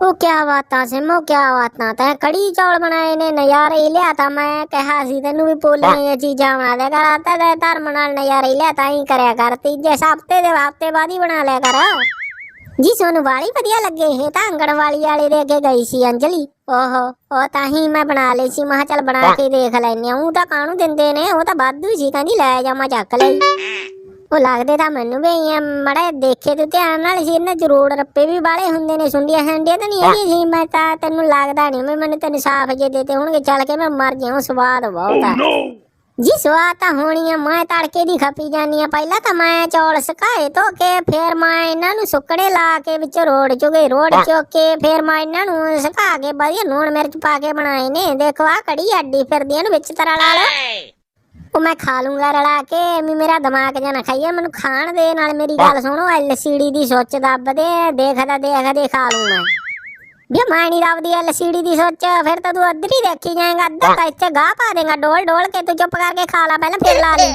ਉਹ ਕਿਆ ਬਾਤਾਂ ਸਿਮੋ ਕਿਆ ਬਾਤਾਂ ਤੈਂ ਕੜੀ ਚੌਲ ਬਣਾਏ ਨੇ ਨਜ਼ਾਰੇ ਹੀ ਲਿਆ ਤਾਂ ਮੈਂ ਕਿਹਾ ਸੀ ਤੈਨੂੰ ਵੀ ਪੋਲੀਆਂ ਇਹ ਚੀਜ਼ਾਂ ਬਣਾ ਲਿਆ ਕਰ ਆਤਾ ਦੇ ਧਰਮ ਨਾਲ ਨਜ਼ਾਰੇ ਹੀ ਲਿਆ ਤਾਂ ਹੀ ਕਰਿਆ ਕਰ ਤੀਜੇ ਹਫ਼ਤੇ ਦੇ ਹਫ਼ਤੇ ਬਾਅਦ ਹੀ ਬਣਾ ਲਿਆ ਕਰ। ਜੀ ਸੋਨੂੰ ਵਾਲੀ ਵਧੀਆ ਲੱਗੇ ਇਹ ਤਾਂ ਅੰਗਣ ਵਾਲੀ ਵਾਲੇ ਦੇ ਅੱਗੇ ਗਈ ਸੀ ਅੰਜਲੀ। ਓਹੋ ਉਹ ਤਾਂ ਹੀ ਮੈਂ ਬਣਾ ਲਈ ਸੀ ਮੈਂ ਚੱਲ ਬਣਾ ਕੇ ਦੇਖ ਲੈਨੇ ਉਹ ਤਾਂ ਕਾਹਨੂੰ ਦਿੰਦੇ ਨੇ ਉਹ ਤਾਂ ਵਾਧੂ ਸੀ ਕਹਿੰਦੀ ਲੈ ਜਾ ਮੈਂ ਚੱਕ ਲਈ। ਉਹ ਲੱਗਦੇ ਤਾਂ ਮੈਨੂੰ ਵੀ ਐ ਮੜੇ ਦੇਖੇ ਤੇ ਧਿਆਨ ਨਾਲ ਸੀ ਇਹਨਾਂ ਜਰੂਰ ਰੱਪੇ ਵੀ ਬਾਲੇ ਹੁੰਦੇ ਨੇ ਸੁੰਡੀਆਂ ਸੰਡੀਆਂ ਤਾਂ ਨਹੀਂ ਹੈਗੀ ਸੀ ਮੈਂ ਤਾਂ ਤੈਨੂੰ ਲੱਗਦਾ ਨਹੀਂ ਮੈਂ ਮੈਨੂੰ ਤੈਨੂੰ ਸਾਫ਼ ਜੇ ਦੇਤੇ ਹੋਣਗੇ ਚੱਲ ਕੇ ਮੈਂ ਮਰ ਜਾਵਾਂ ਸਵਾਦ ਬਹੁਤ ਆ। ਜੀ ਸਵਾਦ ਤਾਂ ਹੋਣੀ ਆ ਮੈਂ ਤੜਕੇ ਦੀ ਖਪੀ ਜਾਨੀ ਆ ਪਹਿਲਾਂ ਤਾਂ ਮੈਂ ਚੌਲ ਸੁਕਾਏ ਧੋ ਕੇ ਫਿਰ ਮੈਂ ਇਹਨਾਂ ਨੂੰ ਸੁੱਕੜੇ ਲਾ ਕੇ ਵਿੱਚ ਰੋੜ ਚੁਗੇ ਰੋੜ ਚੁੱਕ ਕੇ ਫਿਰ ਮੈਂ ਇਹਨਾਂ ਨੂੰ ਸੁਕਾ ਕੇ ਵਧੀਆ ਲੂਣ ਮਿਰਚ ਪਾ ਕੇ ਬਣਾਏ ਨੇ ਦੇਖੋ ਆ ਕੜੀ ਅੱਡੀ ਫਿਰਦੀ ਇਹਨੂੰ ਵਿੱਚ ਤਰਾ ਲਾ ਲਓ। ਉਹ ਮੈਂ ਖਾ ਲੂੰਗਾ ਰਲਾ ਕੇ ਵੀ ਮੇਰਾ ਦਿਮਾਗ ਜਾਂ ਨਾ ਖਾਈਏ ਮੈਨੂੰ ਖਾਣ ਦੇ ਨਾਲ ਮੇਰੀ ਗੱਲ ਸੁਣੋ ਐਲਸੀਡੀ ਦੀ ਸੁੱਚ ਦੱਬ ਦੇ ਦੇਖਦਾ ਦੇਖਦੇ ਖਾ ਲੂੰ ਮੈਂ ਵੀ ਮੈਂ ਨਹੀਂ ਦੱਬਦੀ ਐਲਸੀਡੀ ਦੀ ਸੁੱਚ ਫਿਰ ਤਾਂ ਤੂੰ ਅੱਧੀ ਦੇਖੀ ਜਾਏਗਾ ਅੱਧਾ ਤਾਂ ਇੱਥੇ ਗਾਹ ਪਾ ਦੇਗਾ ਡੋਲ ਡੋਲ ਕੇ ਤੂੰ ਚੁੱਪ ਕਰਕੇ ਖਾ ਲਾ ਪਹਿਲਾਂ ਫਿਰ ਲਾ ਲਈ।